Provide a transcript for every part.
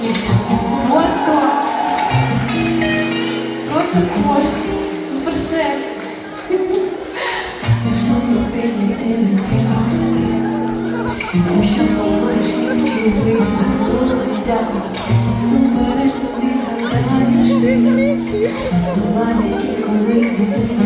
здесь просто, просто кошки, суперсекс. Между внутренней недели девяностые. Ми щас ломаєш і вчили, добре, дякую. Супереш собі, згадаєш ти. Слова, які колись були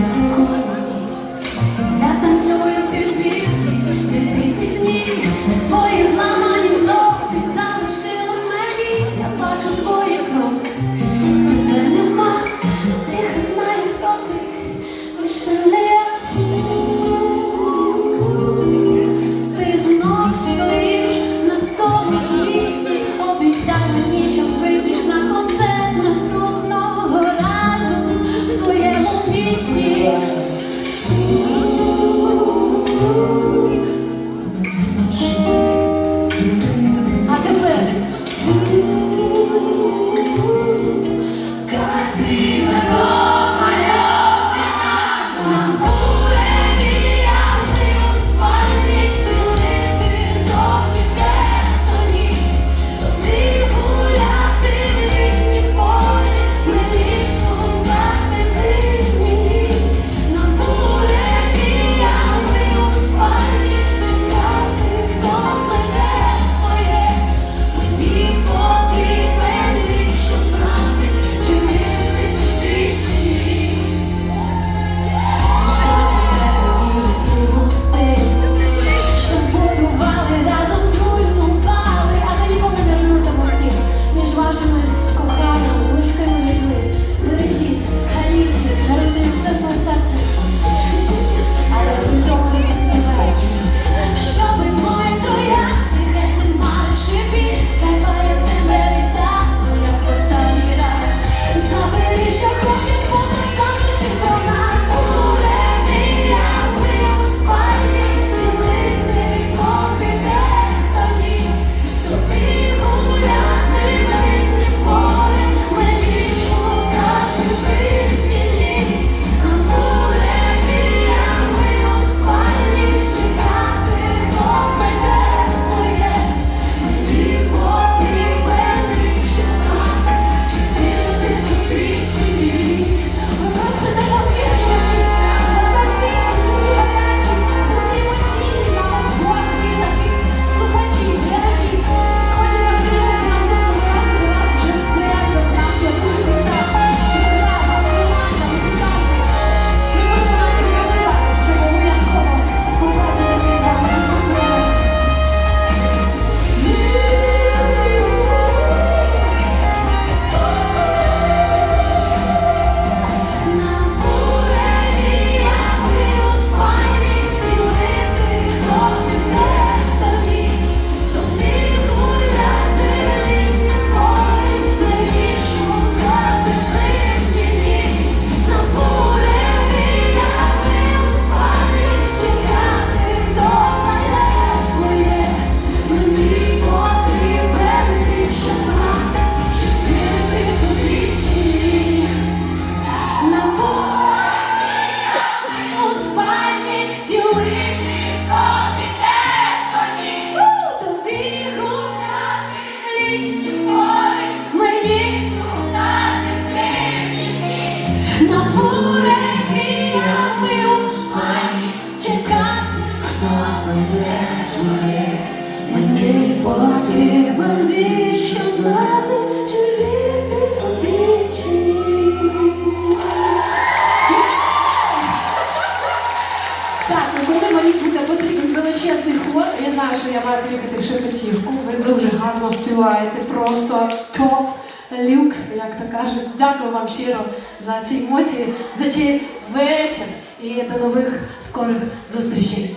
я маю клікати в шепетівку. Ви дуже гарно співаєте, просто топ люкс, як то кажуть. Дякую вам щиро за ці емоції, за цей вечір і до нових скорих зустрічей.